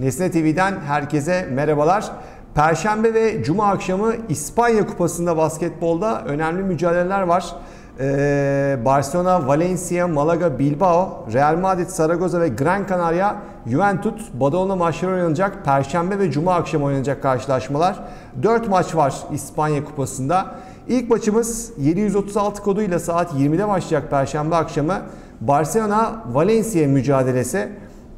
Nesne TV'den herkese merhabalar. Perşembe ve Cuma akşamı İspanya Kupası'nda basketbolda önemli mücadeleler var. Ee, Barcelona, Valencia, Malaga, Bilbao, Real Madrid, Zaragoza ve Gran Canaria, Juventus, Badalona maçları oynanacak. Perşembe ve Cuma akşamı oynanacak karşılaşmalar. 4 maç var İspanya Kupası'nda. İlk maçımız 736 koduyla saat 20'de başlayacak Perşembe akşamı. Barcelona, Valencia mücadelesi.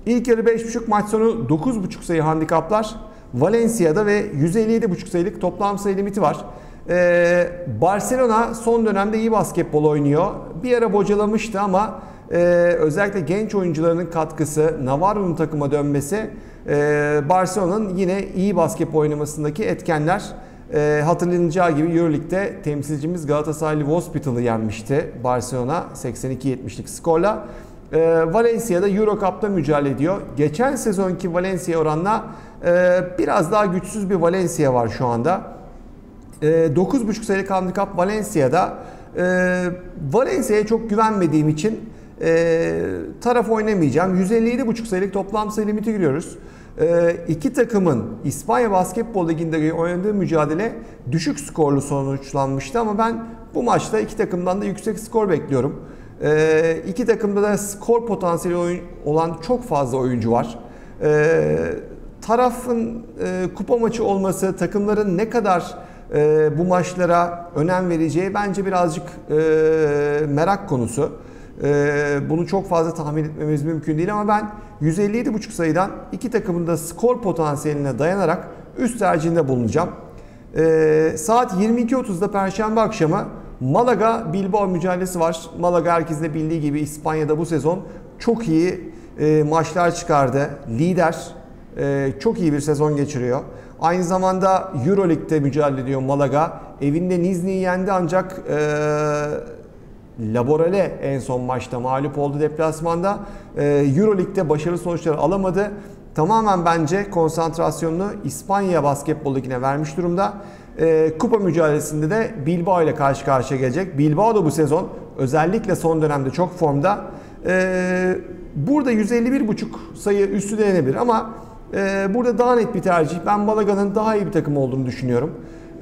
İlk yarı 5.5 maç sonu 9.5 sayı handikaplar. Valencia'da ve 157.5 sayılık toplam sayı limiti var. Ee, Barcelona son dönemde iyi basketbol oynuyor. Bir ara bocalamıştı ama e, özellikle genç oyuncuların katkısı, Navarro'nun takıma dönmesi e, Barcelona'nın yine iyi basketbol oynamasındaki etkenler. E, hatırlanacağı gibi Euroleague'de temsilcimiz Galatasaraylı Hospital'ı yenmişti Barcelona 82-70'lik skorla. E, Valencia'da Euro Cup'ta mücadele ediyor. Geçen sezonki Valencia oranla e, biraz daha güçsüz bir Valencia var şu anda. E, 9.5 sayılık handikap Valencia'da. E, Valencia'ya çok güvenmediğim için e, taraf oynamayacağım. 157.5 sayılık toplam sayı limiti giriyoruz. E, iki takımın İspanya Basketbol Ligi'nde oynadığı mücadele düşük skorlu sonuçlanmıştı ama ben bu maçta iki takımdan da yüksek skor bekliyorum. E, iki takımda da skor potansiyeli oyun, olan çok fazla oyuncu var. E, tarafın e, kupa maçı olması, takımların ne kadar e, bu maçlara önem vereceği bence birazcık e, merak konusu. E, bunu çok fazla tahmin etmemiz mümkün değil ama ben 157.5 sayıdan iki takımın da skor potansiyeline dayanarak üst tercihinde bulunacağım. E, saat 22.30'da Perşembe akşamı Malaga Bilbao mücadelesi var. Malaga herkesin de bildiği gibi İspanya'da bu sezon çok iyi e, maçlar çıkardı. Lider e, çok iyi bir sezon geçiriyor. Aynı zamanda Euroleague'de mücadele ediyor Malaga. Evinde Nizni'yi yendi ancak e, Laborale en son maçta mağlup oldu deplasmanda. E, Euroleague'de başarılı sonuçlar alamadı. Tamamen bence konsantrasyonunu İspanya basketbol ligine vermiş durumda. E, kupa mücadelesinde de Bilbao ile karşı karşıya gelecek. Bilbao da bu sezon özellikle son dönemde çok formda. E, burada 151.5 sayı üstü denenebilir ama e, burada daha net bir tercih. Ben Malaga'nın daha iyi bir takım olduğunu düşünüyorum.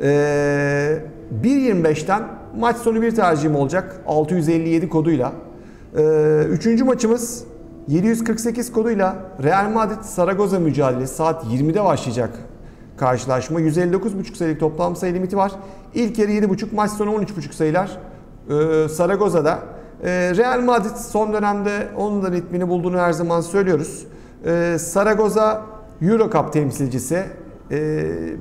E, 1.25'ten maç sonu bir tercihim olacak. 657 koduyla. E, üçüncü maçımız 748 koduyla Real Madrid Zaragoza mücadelesi saat 20'de başlayacak karşılaşma. 159.5 sayılık toplam sayı limiti var. İlk yarı 7.5 maç sonu 13.5 sayılar ee, Zaragoza'da. Ee, Real Madrid son dönemde onun da ritmini bulduğunu her zaman söylüyoruz. Ee, Zaragoza Euro Cup temsilcisi.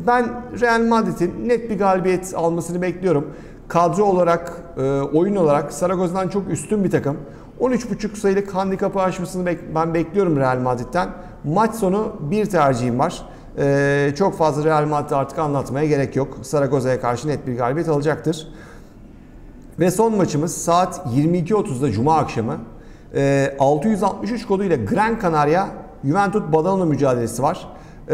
Ben Real Madrid'in net bir galibiyet almasını bekliyorum. Kadro olarak, e, oyun olarak Zaragoza'dan çok üstün bir takım. 13.5 sayılık handikapı aşmasını ben bekliyorum Real Madrid'den. Maç sonu bir tercihim var. Ee, çok fazla Real Madrid artık anlatmaya gerek yok. Zaragoza'ya karşı net bir galibiyet alacaktır. Ve son maçımız saat 22.30'da Cuma akşamı. Ee, 663 koduyla Gran Canaria Juventus Badalona mücadelesi var. Ee,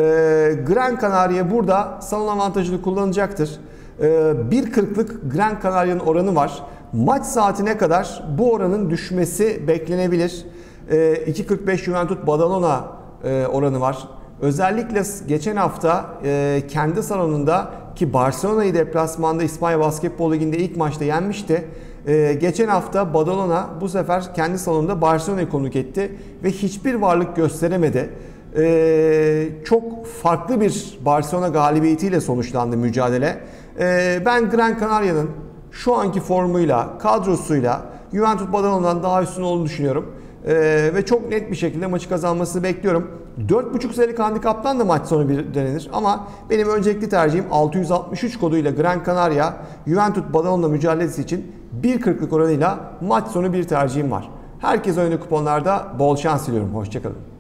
Gran Canaria burada salon avantajını kullanacaktır. Ee, 1.40'lık Gran Canaria'nın oranı var. Maç saatine kadar bu oranın düşmesi beklenebilir. Ee, 2.45 Juventus Badalona e, oranı var. Özellikle geçen hafta e, kendi salonunda ki Barcelona'yı deplasmanda İspanya Basketbol Ligi'nde ilk maçta yenmişti. E, geçen hafta Badalona bu sefer kendi salonunda Barcelona'yı konuk etti ve hiçbir varlık gösteremedi. E, çok farklı bir Barcelona galibiyetiyle sonuçlandı mücadele. E, ben Gran Canaria'nın şu anki formuyla, kadrosuyla Juventus Badalona'dan daha üstün olduğunu düşünüyorum. Ee, ve çok net bir şekilde maçı kazanmasını bekliyorum. 4.5 sayılık handikaptan da maç sonu bir denenir ama benim öncelikli tercihim 663 koduyla Gran Canaria Juventus Badalona mücadelesi için 1.40'lık oranıyla maç sonu bir tercihim var. Herkes oyunu kuponlarda bol şans diliyorum. Hoşçakalın.